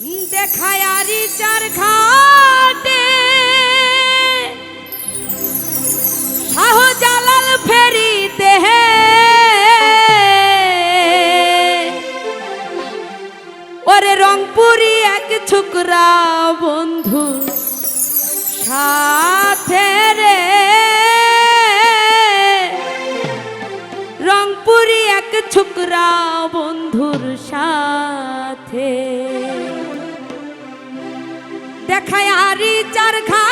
দেখায়ারি চার ঘাটে। শাহজালাল ফেরিতে হে। ওরে রংপুরি এক ছুকরা বন্ধু, সাথে রে। রংপুরি এক ছুকরা বন্ধুর সাথে। দেখায় আরি চার ঘা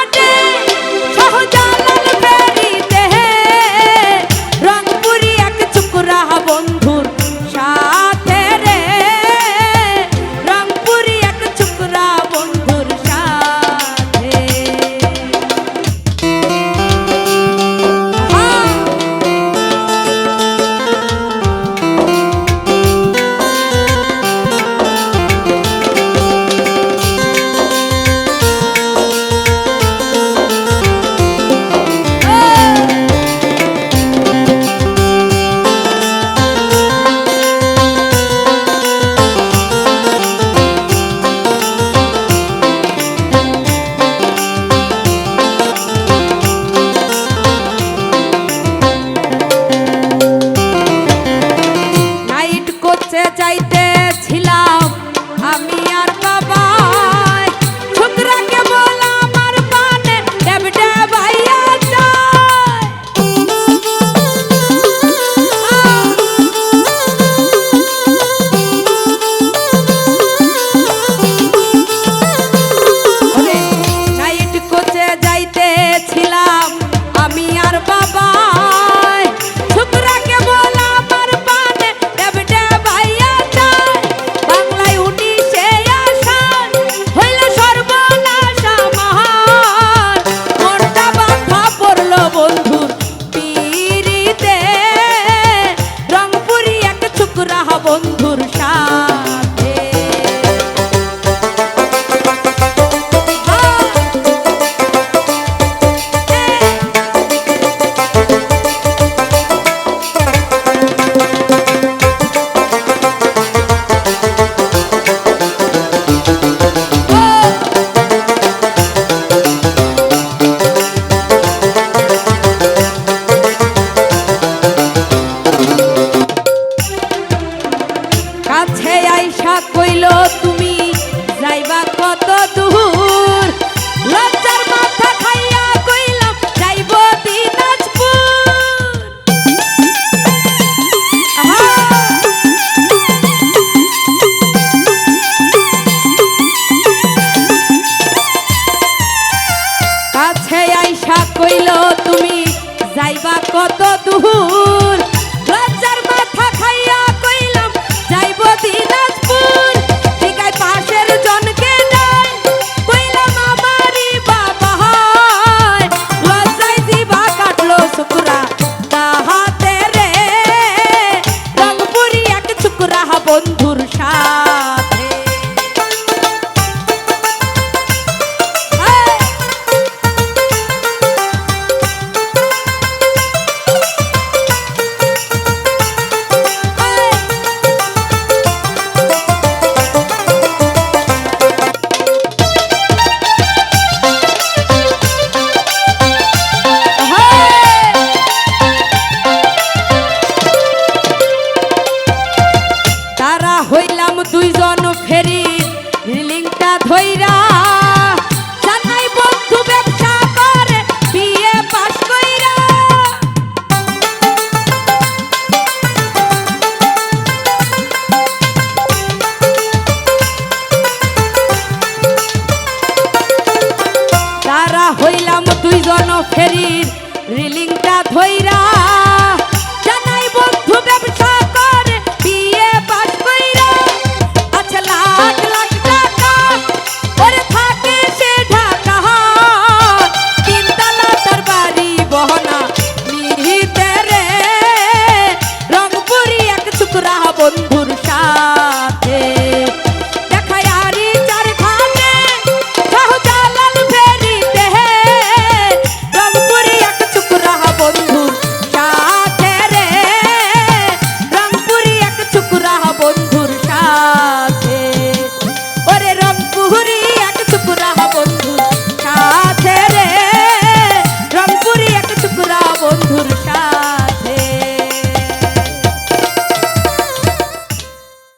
তুমি যাইবা কত দূর? চোখের